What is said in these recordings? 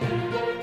Thank you.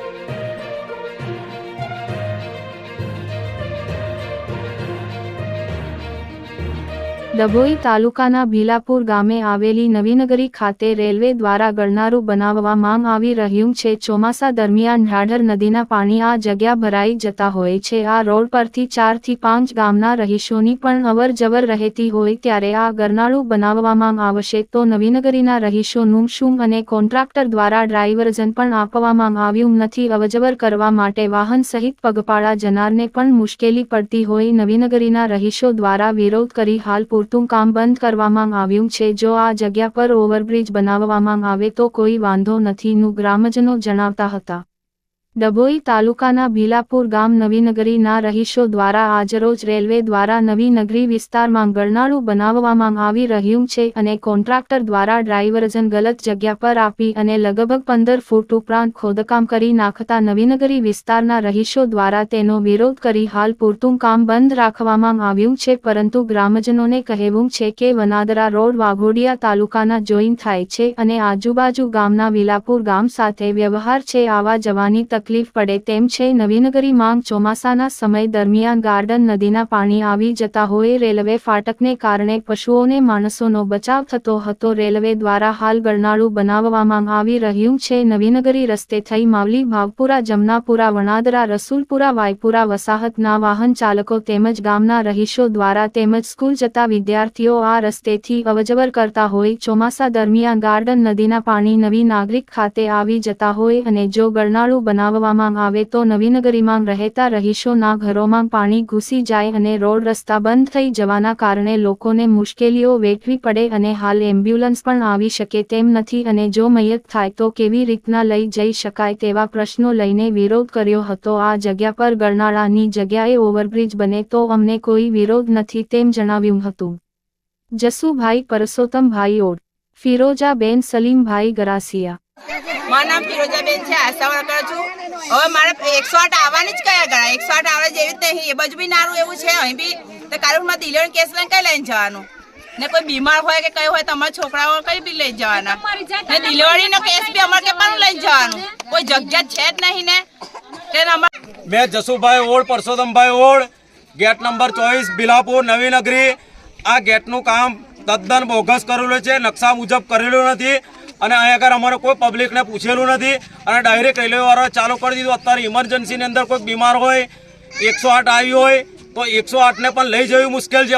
Dabhoi તાલુકાના ભીલાપુર ગામે આવેલી નવીનગરી ખાતે રેલવે દ્વારા ગળનારું બનાવવા માંગ આવી રહ્યું છે. ચોમાસા દરમિયાન ઢાઢર નદીના પાણી આ જગ્યા ભરાઈ જતા હોય છે. આ રોડ પરથી ચારથી પાંચ ગામના રહીશોની પણ અવર જવર રહેતી હોય ત્યારે આ ગરનાળું બનાવવામાં આવશે. તો નવીનગરીના રહીશોનું શું અને કોન્ટ્રાક્ટર દ્વારા ડ્રાઈવરજન પણ આપવામાં આવ્યું નથી. અવજવર કરવા માટે વાહન સહિત પગપાળા જનારને પણ મુશ્કેલી પડતી હોય નવીનગરીના રહીશો દ્વારા વિરોધ કરી હાલ પૂરતું કામ બંધ કરવામાં આવ્યું છે. જો આ જગ્યા પર ઓવરબ્રિજ બનાવવામાં આવે તો કોઈ વાંધો નથી, નું ગ્રામજનો જણાવતા હતા. ડભોઈ તાલુકાના ભીલાપુર ગામ નવીનગરીના રહીશો દ્વારા આજરોજ રેલવે દ્વારા નવીનગરી વિસ્તારમાં ગળનાળું બનાવવામાં આવી રહ્યું છે અને કોન્ટ્રાક્ટર દ્વારા ડ્રાઈવરજન ગલત જગ્યા પર આપી અને લગભગ પંદર ફૂટ ઉપરાંત ખોદકામ કરી નાખતા નવીનગરી વિસ્તારના રહીશો દ્વારા તેનો વિરોધ કરી હાલ પૂરતું કામ બંધ રાખવામાં આવ્યું છે, પરંતુ ગ્રામજનોને કહેવું છે કે વનાદરા રોડ વાઘોડિયા તાલુકાના જોઈન થાય છે અને આજુબાજુ ગામના વિલાપુર ગામ સાથે વ્યવહાર છે, આવા જવાની તકલીફ પડે તેમ છે નવીનગરી માંગ ચોમાસાના સમય દરમિયાન ગાર્ડન નદીના પાણી આવી જતા હોય રેલવે ફાટકને કારણે પશુઓને માણસોનો બચાવ થતો હતો. રેલવે દ્વારા હાલ ગરનાળું બનાવવામાં આવી રહ્યું છે. નવીનગરી રસ્તે થઈ માવલી, ભાવપુરા, જમનાપુરા, વણાદરા, રસુલપુરા, વાયપુરા, વસાહતના વાહન ચાલકો તેમજ ગામના રહીશો દ્વારા તેમજ સ્કૂલ જતા વિદ્યાર્થીઓ આ રસ્તેથી અવજવર કરતા હોય ચોમાસા દરમિયાન ગાર્ડન નદીના પાણી નવી નાગરિક ખાતે આવી જતા હોય અને જો ગરનાળું બનાવવામાં આવે તો નવીનગરીમાં રહેતા રહીશોના ઘરોમાં પાણી ઘૂસી જાય અને રોડ રસ્તા બંધ થઈ જવાના કારણે લોકોને મુશ્કેલીઓ વેઠવી પડે અને હાલ એમ્બ્યુલન્સ પણ આવી શકે તેમ નથી અને જો મયત થાય તો કેવી રીતના લઈ જઈ શકાય તેવા પ્રશ્નો લઈને વિરોધ કર્યો હતો. આ જગ્યા પર ગરનાળાની જગ્યાએ ઓવરબ્રિજ બને તો અમને કોઈ વિરોધ નથી તેમ જણાવ્યું હતું. જસુભાઈ પરસોત્તમભાઈ ઓડ, ફિરોજાબેન સલીમભાઈ ગરાસિયા મારું નામ ફિરોજાબેન છે આશાવર કરું છું. હવે મારે એકસો આઠ આવવાની જ કયા ગણા એકસો આઠ આવે જેવી રીતે અહીં એ બાજુ બી નારું એવું છે, અહીં બી. તો કારુમાં દિલેણ કેસ લઈને કઈ લઈને જવાનું? ને કોઈ બીમાર હોય કે કઈ હોય તમારા છોકરાઓ કઈ બી લઈ જવાના. ને ડિલિવરીનો કેસ બી અમારે પણ લઈ જવાનું? કોઈ જગ્યા છે જ નહીં ને? કે મેં જસુભાઈ ઓળ, પરસોત્તમભાઈ ઓળ, ગેટ નંબર ચોવીસ, બિલાપુર, નવીનગરી. આ ગેટનું કામ તદ્દન બોગસ કરેલું છે, નકશા મુજબ કરેલું નથી. અને અહીં આગળ અમારે કોઈ પબ્લિકને પૂછેલું નથી. અને ડાયરેક્ટ રેલવેવાળાએ ચાલુ કરી દીધું. અત્યારે ઇમરજન્સીની અંદર કોઈ બીમાર હોય, એકસો આઠ આવી હોય, તો એકસો આઠને પણ લઈ જવી મુશ્કેલ છે.